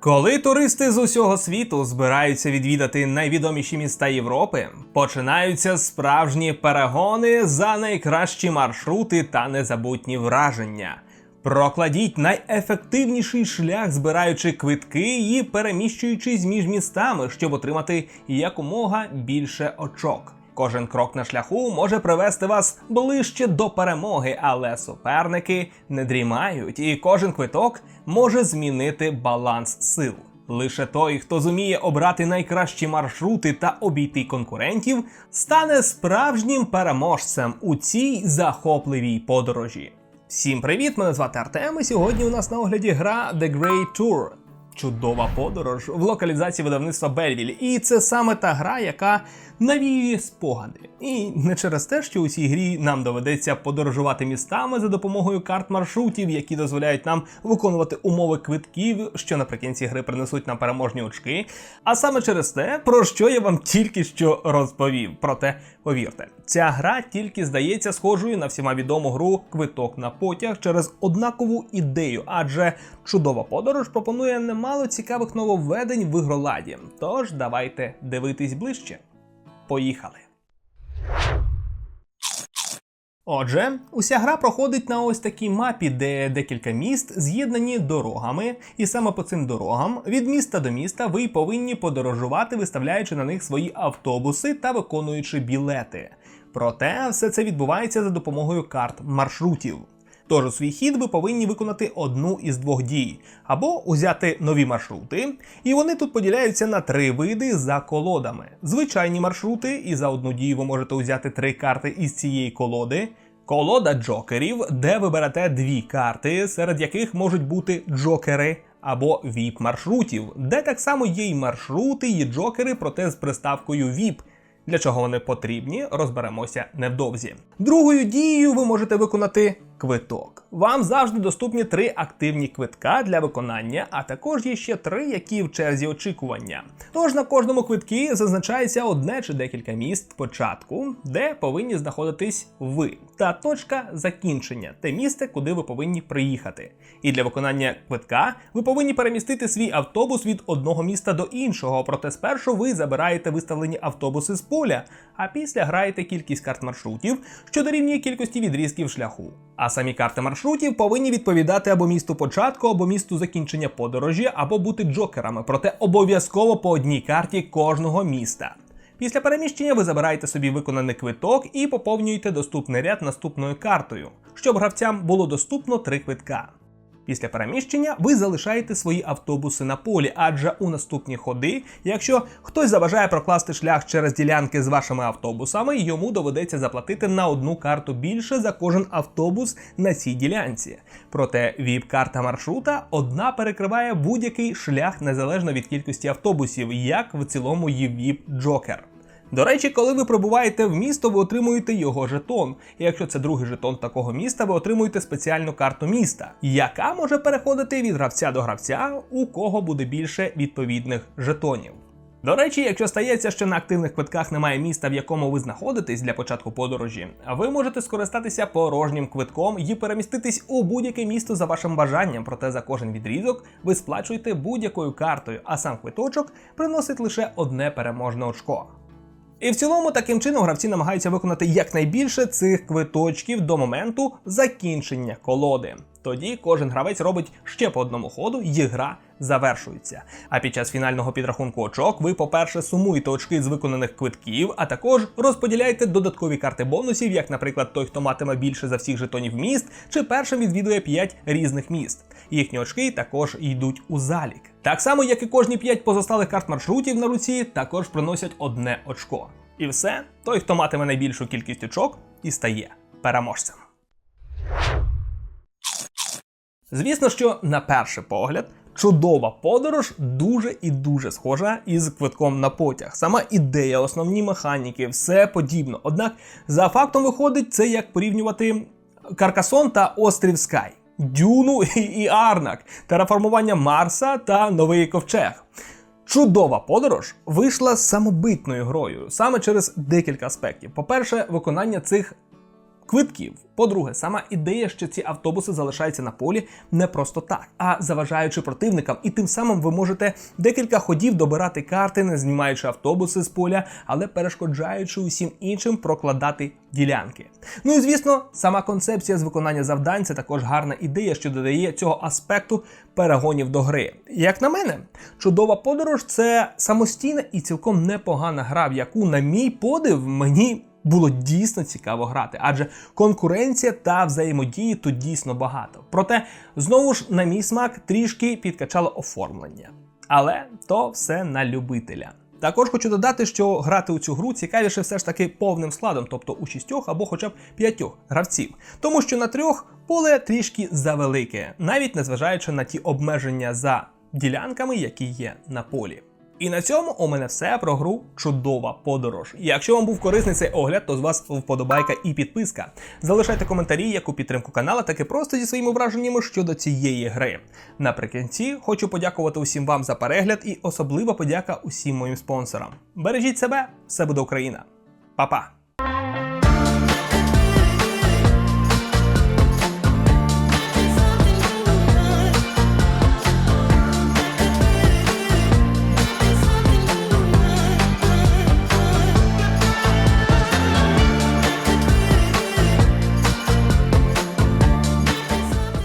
Коли туристи з усього світу збираються відвідати найвідоміші міста Європи, починаються справжні перегони за найкращі маршрути та незабутні враження. Прокладіть найефективніший шлях, збираючи квитки і переміщуючись між містами, щоб отримати якомога більше очок. Кожен крок на шляху може привести вас ближче до перемоги, але суперники не дрімають, і кожен квиток може змінити баланс сил. Лише той, хто зуміє обрати найкращі маршрути та обійти конкурентів, стане справжнім переможцем у цій захопливій подорожі. Всім привіт! Мене звати Артем. і Сьогодні у нас на огляді гра The Great Tour. Чудова подорож в локалізації видавництва Бельвіль. І це саме та гра, яка навіює спогади. І не через те, що у цій грі нам доведеться подорожувати містами за допомогою карт маршрутів, які дозволяють нам виконувати умови квитків, що наприкінці гри принесуть нам переможні очки. А саме через те, про що я вам тільки що розповів. Проте повірте, ця гра тільки здається схожою на всіма відому гру квиток на потяг через однакову ідею, адже чудова подорож пропонує немало цікавих нововведень в ігроладі. Тож давайте дивитись ближче. Поїхали. Отже, уся гра проходить на ось такій мапі, де декілька міст з'єднані дорогами, і саме по цим дорогам від міста до міста ви повинні подорожувати, виставляючи на них свої автобуси та виконуючи білети. Проте все це відбувається за допомогою карт маршрутів. Тож у свій хід ви повинні виконати одну із двох дій, або узяти нові маршрути, і вони тут поділяються на три види за колодами: звичайні маршрути, і за одну дію ви можете узяти три карти із цієї колоди. Колода джокерів, де ви берете дві карти, серед яких можуть бути джокери. Або віп маршрутів, де так само є й маршрути, і джокери, проте з приставкою віп. Для чого вони потрібні, розберемося невдовзі. Другою дією ви можете виконати квиток. Вам завжди доступні три активні квитка для виконання, а також є ще три, які в черзі очікування. Тож на кожному квиткі зазначається одне чи декілька міст початку, де повинні знаходитись ви, та точка закінчення те місце, куди ви повинні приїхати. І для виконання квитка ви повинні перемістити свій автобус від одного міста до іншого. Проте спершу ви забираєте виставлені автобуси з поля, а після граєте кількість карт маршрутів, що дорівнює кількості відрізків шляху. А самі карти маршрутів повинні відповідати або місту початку, або місту закінчення подорожі, або бути джокерами, проте обов'язково по одній карті кожного міста. Після переміщення ви забираєте собі виконаний квиток і поповнюєте доступний ряд наступною картою, щоб гравцям було доступно три квитка. Після переміщення ви залишаєте свої автобуси на полі, адже у наступні ходи, якщо хтось заважає прокласти шлях через ділянки з вашими автобусами, йому доведеться заплатити на одну карту більше за кожен автобус на цій ділянці. Проте віп-карта маршрута одна перекриває будь-який шлях незалежно від кількості автобусів, як в цілому є віп-джокер. До речі, коли ви прибуваєте в місто, ви отримуєте його жетон. І якщо це другий жетон такого міста, ви отримуєте спеціальну карту міста, яка може переходити від гравця до гравця, у кого буде більше відповідних жетонів. До речі, якщо стається, що на активних квитках немає міста, в якому ви знаходитесь для початку подорожі, ви можете скористатися порожнім квитком і переміститись у будь-яке місто за вашим бажанням, проте за кожен відрізок ви сплачуєте будь-якою картою, а сам квиточок приносить лише одне переможне очко. І в цілому таким чином гравці намагаються виконати якнайбільше цих квиточків до моменту закінчення колоди. Тоді кожен гравець робить ще по одному ходу, і гра завершується. А під час фінального підрахунку очок ви, по-перше, сумуєте очки з виконаних квитків, а також розподіляєте додаткові карти бонусів, як, наприклад, той, хто матиме більше за всіх жетонів міст, чи першим відвідує 5 різних міст. Їхні очки також йдуть у залік. Так само, як і кожні 5 позосталих карт маршрутів на руці, також приносять одне очко. І все, той, хто матиме найбільшу кількість очок, і стає переможцем. Звісно, що на перший погляд чудова подорож дуже і дуже схожа із квитком на потяг. Сама ідея, основні механіки, все подібно. Однак, за фактом виходить, це як порівнювати Каркасон та Острів Скай, Дюну і Арнак, тераформування Марса та Новий Ковчег. Чудова подорож вийшла самобитною грою саме через декілька аспектів. По-перше, виконання цих квитків. По-друге, сама ідея, що ці автобуси залишаються на полі не просто так, а заважаючи противникам, і тим самим ви можете декілька ходів добирати карти, не знімаючи автобуси з поля, але перешкоджаючи усім іншим прокладати ділянки. Ну і звісно, сама концепція з виконання завдань це також гарна ідея, що додає цього аспекту перегонів до гри. Як на мене, чудова подорож це самостійна і цілком непогана гра, в яку, на мій подив, мені було дійсно цікаво грати, адже конкуренція та взаємодії тут дійсно багато. Проте, знову ж, на мій смак трішки підкачало оформлення. Але то все на любителя. Також хочу додати, що грати у цю гру цікавіше все ж таки повним складом, тобто у шістьох або хоча б п'ятьох гравців, тому що на трьох поле трішки завелике, навіть незважаючи на ті обмеження за ділянками, які є на полі. І на цьому у мене все про гру Чудова подорож. Якщо вам був корисний цей огляд, то з вас вподобайка і підписка. Залишайте коментарі як у підтримку канала, так і просто зі своїми враженнями щодо цієї гри. Наприкінці хочу подякувати усім вам за перегляд і особлива подяка усім моїм спонсорам. Бережіть себе, все буде Україна. Па-па!